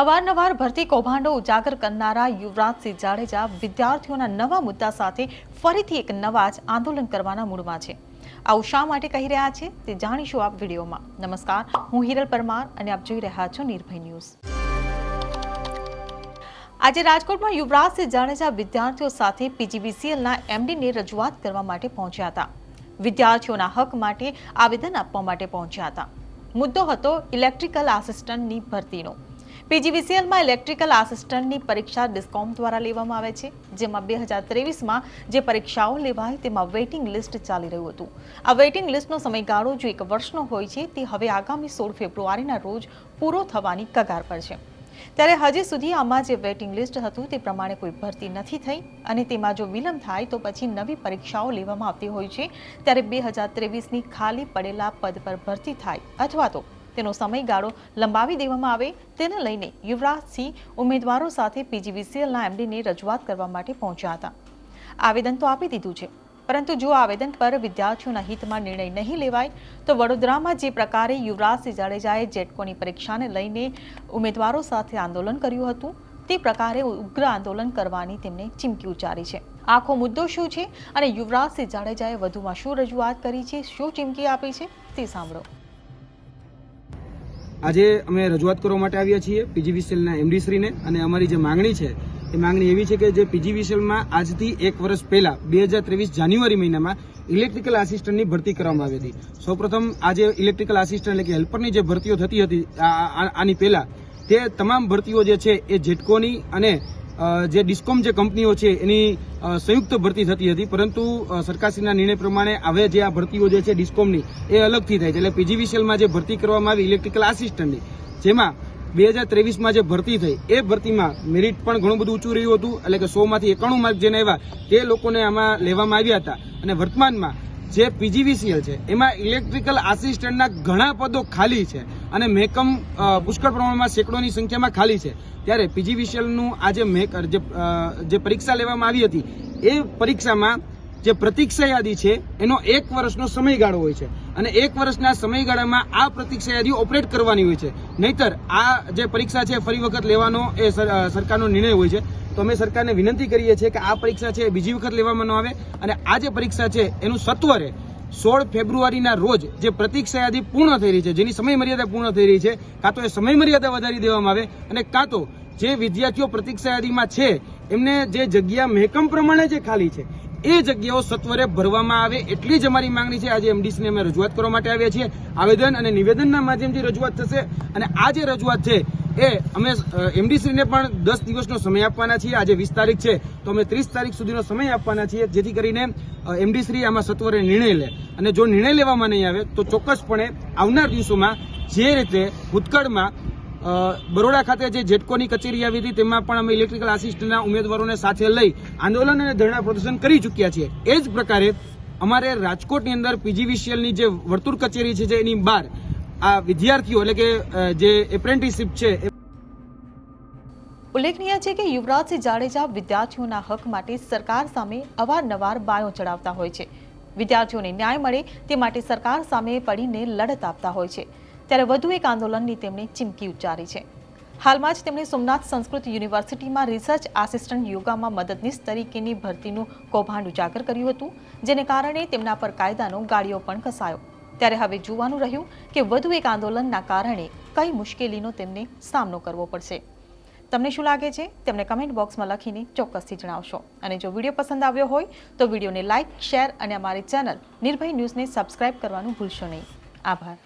અવારનવાર ભરતી કૌભાંડો ઉજાગર કરનારા યુવરાજસિંહ જાડેજા વિદ્યાર્થીઓના નવા મુદ્દા સાથે ફરીથી એક નવા જ આંદોલન કરવાના મૂડમાં છે. આવું શા માટે કહી રહ્યા છે તે જાણીશું આપ વિડીયોમાં. નમસ્કાર, હું હિરલ પરમાર અને આપ જોઈ રહ્યા છો નિર્ભય ન્યૂઝ. આજે રાજકોટમાં યુવરાજસિંહ જાડેજા વિદ્યાર્થીઓ સાથે પીજીવીસીએલના એમડીને રજૂઆત કરવા માટે પહોંચ્યા હતા. વિદ્યાર્થીઓના હક માટે આવેદન આપવા માટે પહોંચ્યા હતા. મુદ્દો હતો ઇલેક્ટ્રિકલ આસિસ્ટન્ટની ભરતીનો. પીજીવીસીએલમાં ઇલેક્ટ્રિકલ આસિસ્ટન્ટની પરીક્ષા ડિસ્કોમ દ્વારા લેવામાં આવે છે, જેમાં બે હજાર ત્રેવીસમાં જે પરીક્ષાઓ લેવાય તેમાં વેઇટિંગ લિસ્ટ ચાલી રહ્યું હતું. આ વેઇટિંગ લિસ્ટનો સમયગાળો જો એક વર્ષનો હોય છે, તે હવે આગામી સોળ ફેબ્રુઆરીના રોજ પૂરો થવાની કગાર પર છે. ત્યારે હજી સુધી આમાં જે વેઇટિંગ લિસ્ટ હતું, તે પ્રમાણે કોઈ ભરતી નથી થઈ અને તેમાં જો વિલંબ થાય તો પછી નવી પરીક્ષાઓ લેવામાં આવતી હોય છે, ત્યારે બે હજાર ત્રેવીસની ખાલી પડેલા પદ પર ભરતી થાય અથવા તો તેનો સમયગાળો લંબાવી દેવામાં આવે તેને લઈને યુવરાજસિંહ ઉમેદવારો સાથે પીજીવીસીએલના એમડીને રજૂઆત કરવા માટે પહોંચ્યા હતા. આવેદન તો આપી દીધું છે, પરંતુ જો આવેદન પર વિદ્યાર્થીઓના હિતમાં નિર્ણય નહીં લેવાય, તો વડોદરામાં જે પ્રકારે યુવરાજસિંહ જાડેજાએ જેટકોની પરીક્ષાને લઈને ઉમેદવારો સાથે આંદોલન કર્યું હતું, તે પ્રકારે ઉગ્ર આંદોલન કરવાની તેમને ચીમકી ઉચ્ચારી છે. આખો મુદ્દો શું છે અને યુવરાજસિંહ જાડેજાએ વધુમાં શું રજૂઆત કરી છે, શું ચીમકી આપી છે, તે સાંભળો. આજે અમે રજૂઆત કરવા માટે આવ્યા છીએ પીજીવીસીએલના એમડીશ્રીને અને અમારી જે માંગણી છે, એ માંગણી એવી છે કે જે પીજીવીસીએલમાં આજથી એક વર્ષ પહેલા, બે હજાર ત્રેવીસ જાન્યુઆરી મહિનામાં ઇલેક્ટ્રિકલ આસિસ્ટન્ટની ભરતી કરવામાં આવી હતી. સૌપ્રથમ આજે ઇલેક્ટ્રિકલ આસિસ્ટન્ટ એટલે કે હેલ્પરની જે ભરતીઓ થતી હતી આની પહેલા, તે તમામ ભરતીઓ જે છે એ જેટકોની અને જે ડિસ્કોમ જે કંપનીઓ છે, એની સંયુક્ત ભરતી થતી હતી, પરંતુ સરકારશ્રીના નિર્ણય પ્રમાણે હવે જે આ ભરતીઓ જે છે ડિસ્કોમની, એ અલગથી થાય છે. એટલે પીજીવીસીએલમાં જે ભરતી કરવામાં આવી, ઇલેક્ટ્રિકલ આસિસ્ટન્ટની, જેમાં બે હજાર ત્રેવીસમાં જે ભરતી થઈ, એ ભરતીમાં મેરિટ પણ ઘણું બધું ઊંચું રહ્યું હતું. એટલે કે સોમાંથી એકાણું માર્ક જેને આવ્યા, તે લોકોને આમાં લેવામાં આવ્યા હતા. અને વર્તમાનમાં જે પીજીવીસીએલ છે, એમાં ઇલેક્ટ્રિકલ આસિસ્ટન્ટના ઘણા પદો ખાલી છે અને મેકમ પુષ્કળ પ્રમાણમાં સેંકડોની સંખ્યામાં ખાલી છે. ત્યારે પીજીવીસીએલનું આ જે મેક જે પરીક્ષા લેવામાં આવી હતી, એ પરીક્ષામાં જે પ્રતીક્ષા યાદી છે, એનો એક વર્ષનો સમયગાળો હોય છે. અને એક વર્ષના સમયગાળામાં આ પ્રતીક્ષા યાદી ઓપરેટ કરવાની હોય છે. નહીતર આ જે પરીક્ષા છે ફરી વખત લેવાનો એ સર- સરકારનો નિર્ણય હોય છે. તો અમે સરકારને વિનંતી કરીએ છીએ કે આ પરીક્ષા છે બીજી વખત લેવામાં ન આવે. અને આ જે પરીક્ષા છે, એનું સત્વરે સોળ ફેબ્રુઆરીના રોજ જે પ્રતીક્ષા યાદી પૂર્ણ થઈ રહી છે, જેની સમય મર્યાદા પૂર્ણ થઈ રહી છે, કાં તો એ સમય મર્યાદા વધારી દેવામાં આવે અને કાં તો જે વિદ્યાર્થીઓ પ્રતીક્ષા યાદીમાં છે, એમને જે જગ્યા મહેકમ પ્રમાણે જે ખાલી છે એ જગ્યાઓ સત્વરે ભરવામાં આવે એટલી જ અમારી માંગણી છે. આજે એમડીસીને અમે રજૂઆત કરવા માટે આવ્યા છીએ. આવેદન અને નિવેદનના માધ્યમથી રજૂઆત થશે અને આ જે રજૂઆત છે એ અમે એમડીસીને પણ દસ દિવસનો સમય આપવાના છીએ. આજે વીસ તારીખ છે, તો અમે ત્રીસ તારીખ સુધીનો સમય આપવાના છીએ, જેથી કરીને એમડીસી આમાં સત્વરે નિર્ણય લે. અને જો નિર્ણય લેવામાં નહીં આવે, તો ચોક્કસપણે આવનાર દિવસોમાં જે રીતે ભૂતકાળમાં બરોડા ખાતે જે જેટકોની કચેરી આવી હતી, તેમાં પણ અમે ઇલેક્ટ્રિકલ આસિસ્ટન્ટના ઉમેદવારોને સાથે લઈ આંદોલન અને ધરણા પ્રદર્શન કરી ચૂક્યા છીએ. એ જ પ્રકારે અમારે રાજકોટની અંદર પીજીવીસીએલની જે વર્તુળ કચેરી છે એની બહાર, આ વિદ્યાર્થીઓ એટલે કે જે એપ્રેન્ટિસશીપ છે ઉલ્લેખનીય છે કે યુવરાજસિંહ જાડેજા વિદ્યાર્થીઓના હક માટે સરકાર સામે અવારનવાર બાયો ચડાવતા હોય છે. વિદ્યાર્થીઓને ન્યાય મળે તે માટે સરકાર સામે પડીને લડત આપતા હોય છે. ત્યારે વધુ એક આંદોલનની તેમણે ચીમકી ઉચ્ચારી છે. હાલમાં જ તેમણે સોમનાથ સંસ્કૃત યુનિવર્સિટીમાં રિસર્ચ આસિસ્ટન્ટ યોગામાં મદદનીશ તરીકેની ભરતીનું કૌભાંડ ઉજાગર કર્યું હતું, જેને કારણે તેમના પર કાયદાનો ગાળિયો પણ કસાયો ત્યારે હવે જોવાનું રહ્યું કે વધુ એક આંદોલનના કારણે કઈ મુશ્કેલીનો તેમને સામનો કરવો પડશે. તમને શું લાગે છે? તેમને કમેન્ટ બોક્સમાં લખીને ચોક્કસથી જણાવશો. અને જો વીડિયો પસંદ આવ્યો હોય, તો વિડીયોને લાઇક શેર અને અમારી ચેનલ નિર્ભય ન્યૂઝને સબસ્ક્રાઇબ કરવાનું ભૂલશો નહીં. આભાર.